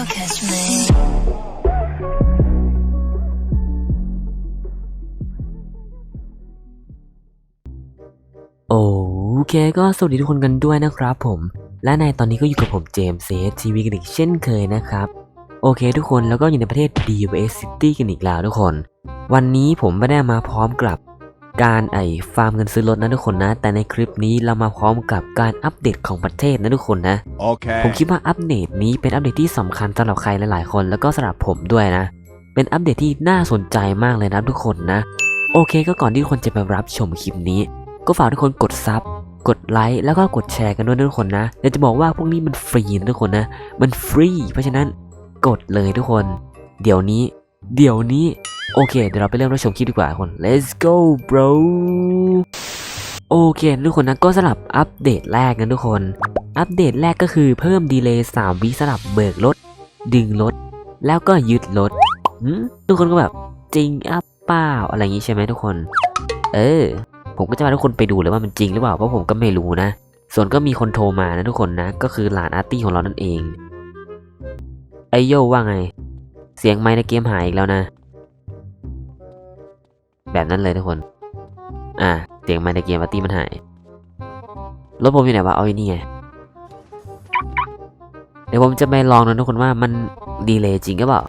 you'll catch me. โอเคก็สวัสดีทุกคนกันด้วยนะครับผม และในตอนนี้ก็อยู่กับผมเจมส์เซฟทีวีกันอีกเช่นเคยนะครับ โอเคทุกคนแล้วก็อยู่ในประเทศ DUS City กันอีกแล้วทุกคน วันนี้ผมไม่ได้มาพร้อมกับ การไอฟาร์มเงินซื้อรถนะทุกคนนะ แต่ในคลิปนี้เรามาพร้อมกับการอัปเดตของประเทศนะทุกคนนะ Okay. ผมคิดว่าอัปเดตนี้เป็นอัปเดตที่สำคัญสำหรับใครหลายๆ คนแล้วก็สำหรับผมด้วยนะ เป็นอัปเดตที่น่าสนใจมากเลยนะทุกคนนะ โอเค ก็ก่อนที่ทุกคนจะไปรับชมคลิปนี้ ก็ฝากทุกคนกดซับกดไลค์แล้วก็กดแชร์กันด้วยนะทุกคนนะเดี๋ยวจะบอกว่าพวกนี้มันฟรีนะทุกคนนะ มันฟรีเพราะฉะนั้นกดเลยทุกคน เดี๋ยวนี้ เดี๋ยวนี้ โอเค เดี๋ยวเราไปเริ่มรับชมคลิปดีกว่าทุกคน let's go bro โอเค ทุกคนนะก็สำหรับอัปเดตแรกนะทุกคน อัปเดตแรกก็คือเพิ่มดีเลย์3วิสำหรับเบิกรถ ดึงรถ แล้วก็ยึดรถหืมทุกคนก็แบบจริงอัปเปล่าอะไรอย่างงี้ใช่ไหมทุกคน เออ ผมก็จะพาทุกคนไปดูเลยว่ามันจริงหรือเปล่าเพราะผมก็ไม่รู้นะ ส่วนก็มีคนโทรมานะทุกคนนะ ก็คือหลานอาร์ตี้ของเรานั่นเองไอโยว่าไง เสียงไมค์ในเกมหายอีกแล้วนะ แบบนั้นเลยทุกคน อ่าเสียงไมค์ในเกมอาร์ตี้มันหาย รถผมอยู่ไหนวะ เอาอยู่นี่ไง เดี๋ยวผมจะไปลองนะทุกคนว่ามันดีเลยจริงหรือเปล่า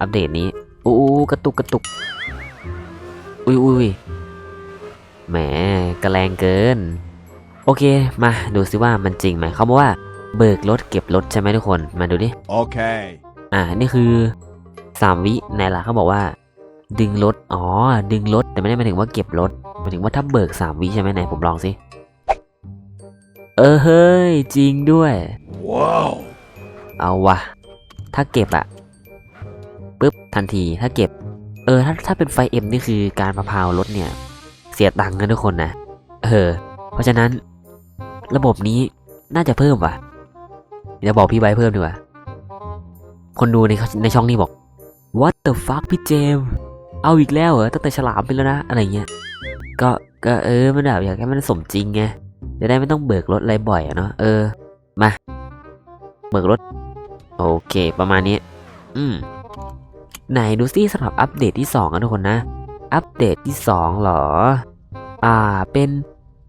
อัปเดตนี้อู้อู้กระตุกกระตุก อุ้ยอุ้ยแหมกระแรงเกิน โอเค มาดูซิว่ามันจริงไหม เขาบอกว่าเบิกรถเก็บรถใช่ไหมทุกคน มาดูดิ Okay. อ่า นี่คือสามวิในล่ะเขาบอกว่า ดึงรถ อ๋อ ดึงรถ แต่ไม่ได้หมายถึงว่าเก็บรถหมายถึงว่าถ้าเบิกสามวิใช่ไหมไหนผมลองสิ เออเฮ้ย จริงด้วย Whoa. เอาวะ ถ้าเก็บอะปุ๊บ ทันที ถ้าเก็บ เออ ถ้าถ้าเป็นไฟเอ็มนี่คือการมะพร้าวรถเนี่ย เสียตังค์นะทุกคนนะ เออ เพราะฉะนั้น ระบบนี้น่าจะเพิ่มว่ะ เดี๋ยวบอกพี่ไว้เพิ่มดีกว่า คนดูในในช่องนี้บอก what the fuck พี่เจมส์ เอาอีกแล้วเหรอตั้งแต่ฉลามไปแล้วนะอะไรเงี้ยก็ก็เออมันแบบอยากให้มันสมจริงไงจะได้ไม่ต้องเบิกรถอะไรบ่อยอะเนาะเออมาเบิกรถ โอเค ประมาณนี้ อืมไหนดูซิสำหรับอัปเดตที่2อะทุกคนนะ อัปเดตที่2เหรอ อ่าเป็น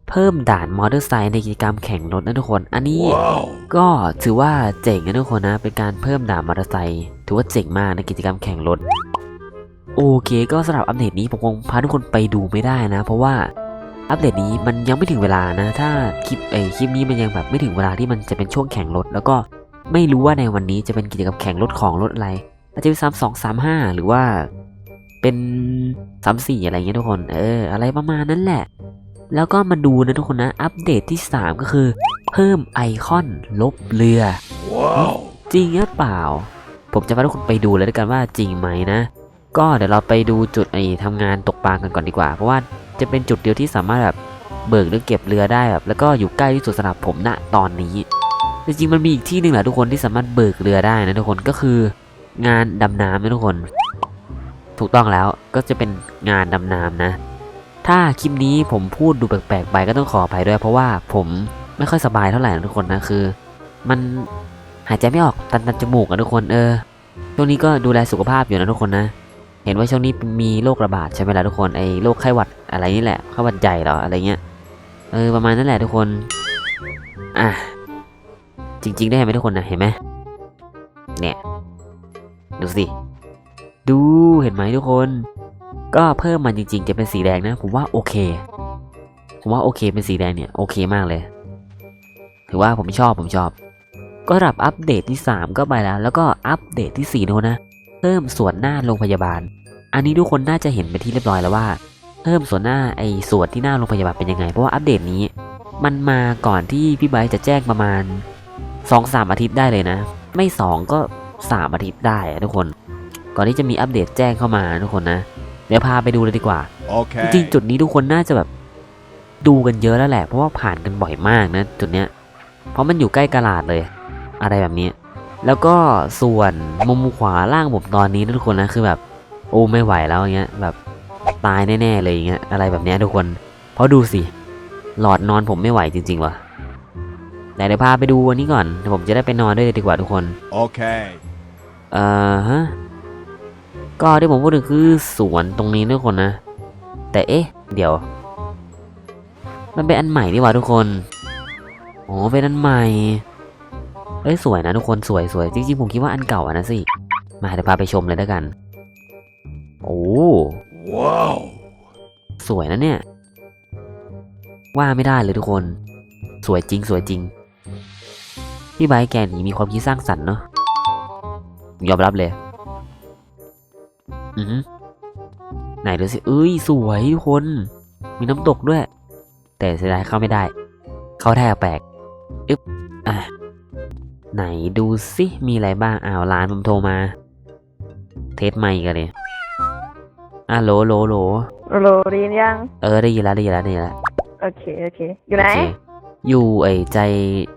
เพิ่มด่านมอเตอร์ไซค์ในกิจกรรมแข่งรถนะทุกคน อันนี้ wow. ก็ถือว่าเจ๋งนะทุกคนนะ เป็นการเพิ่มด่านมอเตอร์ไซค์ถือว่าเจ๋งมากในกิจกรรมแข่งรถ โอเคก็สำหรับอัปเดตนี้ผมคงพาทุกคนไปดูไม่ได้นะ เพราะว่าอัปเดตนี้มันยังไม่ถึงเวลานะ ถ้าคลิปไอคลิปนี้มันยังแบบไม่ถึงเวลาที่มันจะเป็นช่วงแข่งรถ แล้วก็ไม่รู้ว่าในวันนี้จะเป็นกิจกรรมแข่งรถของรถอะไรอาจจะเป็นสามสองสามห้าหรือว่าเป็นสามสี่อะไรเงี้ยทุกคน เออ อะไรประมาณนั้นแหละ แล้วก็มาดูนะทุกคนนะ อัปเดตที่ 3 ก็คือ เพิ่มไอคอนลบเรือ Whoa. จริงหรือเปล่า ผมจะพาทุกคนไปดูเลยด้วยกันว่าจริงไหมนะ ก็เดี๋ยวเราไปดูจุดไอ้ทำงานตกปลากันก่อนดีกว่า เพราะว่าจะเป็นจุดเดียวที่สามารถแบบเบิกหรือเก็บเรือได้แบบแล้วก็อยู่ใกล้ที่สุดสำหรับผมณตอนนี้ จริงๆมันมีอีกที่หนึ่งแหละทุกคนที่สามารถเบิกเรือได้นะทุกคนก็คืองานดำน้ำนะทุกคน ถูกต้องแล้วก็จะเป็นงานดำน้ำนะ ถ้าคลิปนี้ผมพูดดูแปลกๆไปก็ต้องขออภัยด้วย เพราะว่าผมไม่ค่อยสบายเท่าไหร่นะทุกคนนะคือ มันหายใจไม่ออกตันตันๆจมูกอะทุกคนเออช่วงนี้ก็ดูแลสุขภาพอยู่นะทุกคนนะ เห็นว่าช่วงนี้มีโรคระบาดใช่ไหมล่ะทุกคนไอ้โรคไข้หวัดอะไรนี่แหละไข้หวัดใหญ่หรออะไรเงี้ยเออประมาณนั้นแหละทุกคนอะจริง ๆ ได้ไหมทุกคนนะเห็นไหมเนี่ยดูสิดูเห็นไหมทุกคน ก็เพิ่มมันจริง ๆ จะเป็นสีแดงนะ ผมว่าโอเค ผมว่าโอเคเป็นสีแดงเนี่ยโอเคมากเลย ถือว่าผมชอบผมชอบ ก็รับอัปเดตที่ 3 ก็ไปแล้ว แล้วก็อัปเดตที่4โน้นนะ เพิ่มส่วนหน้าโรงพยาบาล อันนี้ทุกคนน่าจะเห็นไปนที่เรียบร้อยแล้วว่า เพิ่มส่วนหน้าไอ้ส่วนที่หน้าโรงพยาบาลเป็นยังไง เพราะว่าอัปเดตนี้ มันมาก่อนที่พี่ไบร์ทจะแจ้งประมาณ2-3อาทิตย์ได้เลยนะ ไม่ 2 ก็ 3 อาทิตย์ได้อะทุกคน ก่อนที่จะมีอัปเดตแจ้งเข้ามาทุกคนนะ เดี๋ยวพาไปดูเลยดีกว่า Okay. จริงๆจุดนี้ทุกคนน่าจะแบบดูกันเยอะแล้วแหละ เพราะว่าผ่านกันบ่อยมากนะ จุดเนี้ย เพราะมันอยู่ใกล้กระลาดเลย อะไรแบบนี้ แล้วก็ส่วนมุมขวาล่างผมตอนนี้นะทุกคนนะคือแบบ โอ้ไม่ไหวแล้วอย่างเงี้ยแบบตายแน่ๆเลยอย่างเงี้ยอะไรแบบเนี้ยทุกคน เพราะดูสิ หลอดนอนผมไม่ไหวจริงๆว่ะแต่เดี๋ยวพาไปดูวันนี้ก่อนเดี๋ยวผมจะได้ไปนอนด้วยเลยดีกว่าทุกคน Okay. เอ่อฮะก็ที่ผมพูดถึงคือสวนตรงนี้นะทุกคนนะ แต่เอ๊ะ เดี๋ยว มันเป็นอันใหม่นี่หว่าทุกคนอ๋อเป็นอันใหม่ เอ้ยสวยนะทุกคนสวยสวยจริงๆผมคิดว่าอันเก่าอะนะสิ มาเดี๋ยวพาไปชมเลยแล้วกัน โอ้ Whoa. สวยนะเนี่ย ว่าไม่ได้เลยทุกคน สวยจริงสวยจริง พี่ไบร์แกนี่มีความคิดสร้างสรรค์เนาะยอมรับเลยอือหือไหนดูสิเอ้ยสวยทุกคน มีน้ำตกด้วย แต่เสียดายเข้าไม่ได้ เข้าแท้แปลก อึ๊บ อะ ไหนดูสิมีอะไรบ้างอ้าวร้านผมโทรมา เทสไมค์กันเลยอะโหลโหลโหลโหลไดีนยัง เออได้ยินแล้วได้ยินแล้วได้ยินแล้วโอเคโอเค อยู่ไหน โอเคอยู่ไอ้ใจ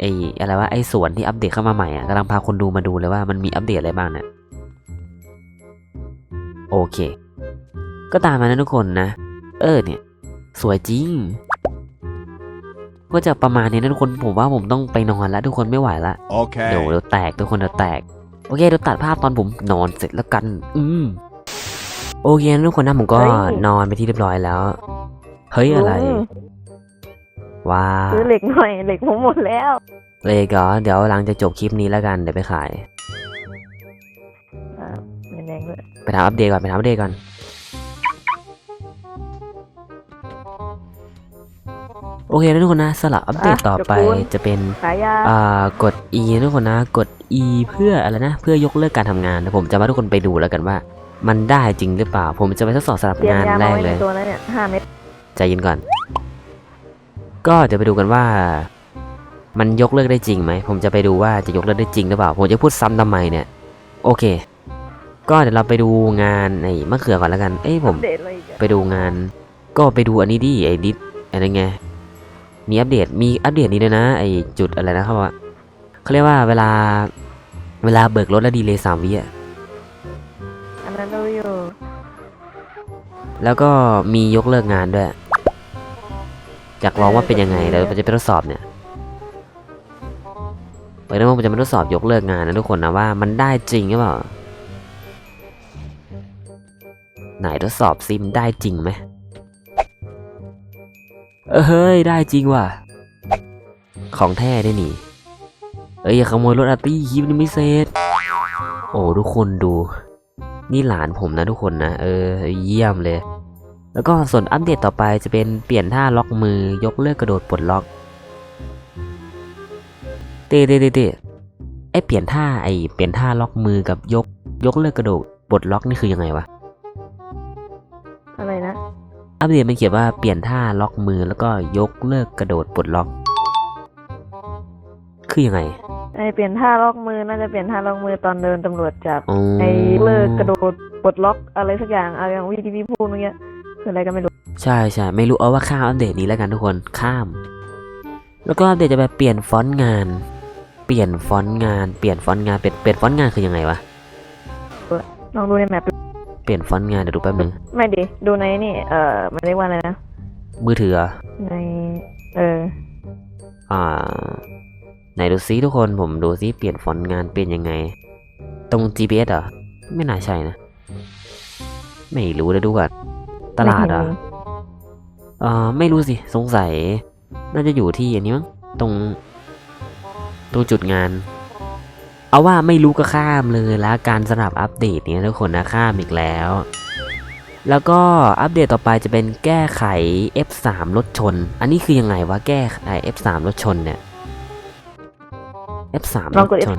ไอ้อะไรวะไอ้สวนที่อัปเดตเข้ามาใหม่อะกำลังพาคนดูมาดูเลยว่ามันมีอัปเดตอะไรบ้างเนี่ยโอเค ก็ตามมานะทุกคนนะ เออเนี่ย สวยจริง ก็จะประมาณนี้นะทุกคนผมว่าผมต้องไปนอนแล้วทุกคนไม่ไหวละ Okay. เดี๋ยวเดี๋ยวแตกทุกคนเดี๋ยวแตกโอเคเดี๋ยวตัดภาพตอนผมนอนเสร็จแล้วกัน อืมโอเคนะทุกคนนะผมก็เฮ้ยนอนไปที่เรียบร้อยแล้ว เฮ้ยอะไรลุงว้าวซื้อเหล็กหน่อยเหล็กผมหมดแล้วเลยก็เดี๋ยวหลังจากจบคลิปนี้แล้วกันเดี๋ยวไปขายอ่าไม่แรงเลยไปถามอัปเดตก่อนไปถามอัปเดตก่อน โอเคนะทุกคนนะสลับอัปเดตต่อไปจะเป็นขายยาอ่ากด E นะทุกคนนะกด E เพื่ออะไรนะ เพื่อยกเลิกการทำงานนะผมจะมาทุกคนไปดูแล้วกันว่า มันได้จริงหรือเปล่า ผมจะไปทดสอบสลับเตรียมงานยาแรมากไว้เลในยตัวแล้วเนี่ยห้าเม็ดใจเย็นก่อน ก็จะไปดูกันว่า มันยกเลิกได้จริงไหมผมจะไปดูว่าจะยกเลิกได้จริงหรือเปล่า ผมจะพูดซ้ำทำไมเนี่ย โอเค ก็เดี๋ยวเราไปดูงานไอ้มะเขือก่อนแล้วกัน เอ้ยผมเดทอะไรอีกอะไปดูงาน ก็ไปดูอันนี้ดิไอ้ดิสอะไรไง มีอัปเดตมีอัปเดตนี้ด้วยนะไอ้จุดอะไรนะครับว่าเขาเรียกว่าเวลาเวลาเบิกรถแล้วดีเลยสามวิอะอันนั้นรู้อยู่แล้วก็มียกเลิกงานด้วยอยากลองว่าเป็นยังไงเดี๋ยวผมจะไปทดสอบเนี่ยเปิดได้ว่าผมจะมาทดสอบยกเลิกงานนะทุกคนนะว่ามันได้จริงหรือเปล่าไหนทดสอบซิมนได้จริงไหม เออเฮ้ย ได้จริงว่ะ ของแท้ได้หนิเอ้ยอย่าขโมยรถอาร์ตี้คลิปนี้ไม่เสร็จโอ้ทุกคนดู นี่หลานผมนะทุกคนนะ เออ เยี่ยมเลย แล้วก็ส่วนอัปเดตต่อไปจะเป็นเปลี่ยนท่าล็อกมือยกเลิกกระโดดปลดล็อก เตเตเตเตไอเปลี่ยนท่าไอเปลี่ยนท่าล็อกมือกับยก ยกเลิกกระโดดปลดล็อกนี่คือยังไงวะ อะไรนะ อัปเดตมันเขียนว่าเปลี่ยนท่าล็อกมือแล้วก็ยกเลิกกระโดดปลดล็อก คือยังไง ไอเปลี่ยนท่าล็อกมือน่าจะเปลี่ยนท่าล็อกมือตอนเดินตำรวจจับ อ๋อ ไอเลิกกระโดดปลดล็อกอะไรสักอย่างเอาอย่างวิธีที่พูดเมื่อกี้คืออะไรก็ไม่รู้ ใช่ใช่ไม่รู้เอาว่าข้ามอัปเดตนี้แล้วกันทุกคนข้าม แล้วก็อัปเดตจะไปเปลี่ยนฟอนต์งาน เปลี่ยนฟอนต์งานเปลี่ยนฟอนต์งานเปลี่ยนเปลี่ยนฟอนต์งานคือยังไงวะลองดูในแมป เปลี่ยนฟอนต์งานเดี๋ยวดูแป๊บนึง ไม่ดิ ดูในนี่ เอ่อมันเรียกว่าอะไรนะ มือถือเหรอใน เออ อ่า ไหนดูซิทุกคนผมดูซิเปลี่ยนฟอนต์งานเปลี่ยนยังไง ตรง GPS เหรอ ไม่น่าใช่นะ ไม่รู้เดี๋ยวดูก่อนตลาดเหรอไม่เห็นมีอ่าไม่รู้สิ สงสัย น่าจะอยู่ที่อันนี้มั้งตรงตรงจุดงาน เอาว่าไม่รู้ก็ข้ามเลยแล้วการสำหรับอัปเดตเนี้ยทุกคนนะข้ามอีกแล้ว แล้วก็อัปเดตต่อไปจะเป็นแก้ไข F3 รถชน อันนี้คือยังไงวะแก้ไข F3 รถชนเนี่ย F3 ลองกรดถ F ชน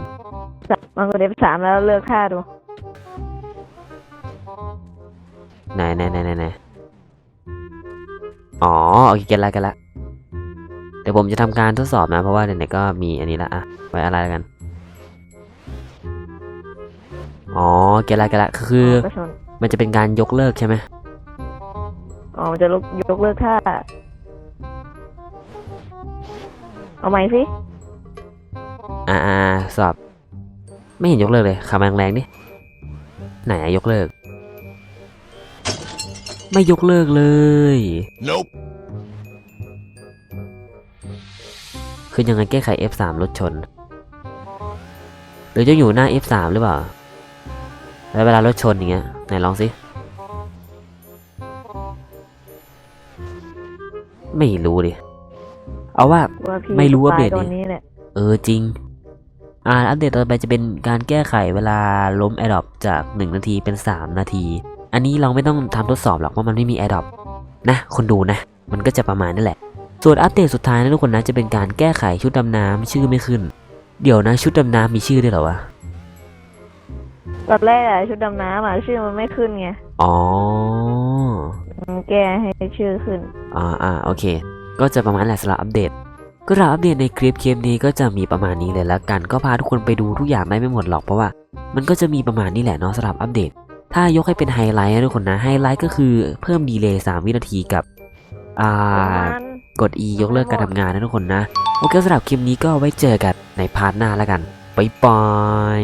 ลองกด F3 แล้วเลือกค่าดูไหนไหนไหนไหนไหนอ๋อโอเคเกันละกันละเดี๋ยวผมจะทำการทดสอบนะ เพราะว่าไหนๆก็มีอันนี้ละอะไว้อะไรแล้วกัน อ๋อเก็ตละเก็ตละคือก็ชนมันจะเป็นการยกเลิกใช่ไหมอ๋อมันจะลกยกเลิกค่าเอาใหม่สิอ่าอ่าสอบ ไม่เห็นยกเลิกเลยขับมาแรงๆดิไหนอะยกเลิก ไม่ยกเลิกเลย Nope. คือยังไงแก้ไข F3 รถชน หรือจะอยู่หน้า F3 หรือเปล่า แล้วเวลารถชนอย่างเงี้ยไหนลองสิ ไม่รู้ดิ เอาว่า ว่าพี่ไม่รู้ว่าตยเปลี่ยนตอนนี่นี้แหละเออจริง อ่าอัปเดตต่อไปจะเป็นการแก้ไขเวลาล้ม a อ o p จาก 1 นาทีเป็น 3 นาที อันนี้เราไม่ต้องทำทดสอบหรอกเพราะมันไม่มี a อ o p นะคนดูนะ มันก็จะประมาณนั่นแหละ ส่วนอัปเดตสุดท้ายนะทุกคนนะจะเป็นการแก้ไขชุดดำน้ำชื่อไม่ขึ้น เดี๋ยวนะชุดดำน้ำมีชื่อด้วยเหรอวะ ตอนแรกอะชุดดำน้ำอะชื่อมันไม่ขึ้นไงอ๋อ มันแก้ให้ชื่อขึ้น อ่าอ่าโอเค ก็จะประมาณแหละสำหรับอัปเดต ก็สำหรับอัปเดตในคลิปคลิปนี้ก็จะมีประมาณนี้เลยแล้วกัน ก็พาทุกคนไปดูทุกอย่างได้ไม่หมดหรอกเพราะว่า มันก็จะมีประมาณนี้แหละเนาะสำหรับอัปเดต ถ้ายกให้เป็นไฮไลท์นะทุกคนนะ ไฮไลท์ก็คือเพิ่มดีเลย์3วินาทีกับ อ่า กด E ยกเลิกการทำงานนะทุกคนนะ โอเคสำหรับคลิปนี้ก็ไว้เจอกันในพาร์ทหน้าแล้วกันบ๊ายบาย